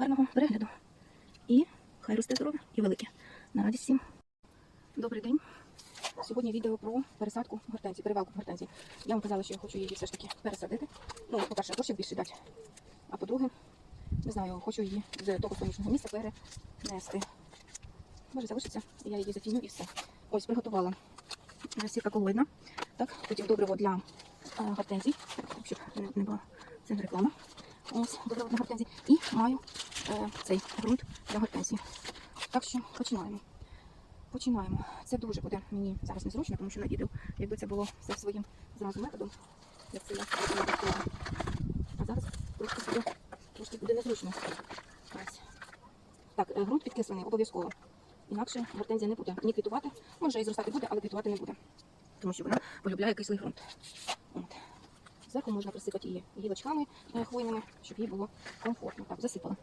гарного перегляду. І хай росте здоров'я і велике. На радість всім. Добрий день. Сьогодні відео про пересадку гортензії, перевалку гортензії. Я вам казала, що я хочу її все ж таки пересадити. Ну, по-перше, дощик більше дати. А по-друге, не знаю, хочу її з того сонячного місця перенести. Може залишиться, я її затіню і все. Ось приготувала сітка колоїдна. Так, потім добриво для е, гортензій, щоб не, було це не реклама. Ось добриво для гортензій. І маю цей ґрунт для гортензії. Так що починаємо. Починаємо. Це дуже буде мені зараз незручно, тому що на відео, якби це було все своїм зразу методом, як це я робила. А зараз трошки буде, трошки буде незручно. Так, е, ґрунт підкислений обов'язково. Інакше гортензія не буде ні квітувати, може і зростати буде, але квітувати не буде. Тому що вона полюбляє кислий ґрунт. От. Зверху можна присипати її гілочками е, хвойними, щоб їй було комфортно. Так, засипала.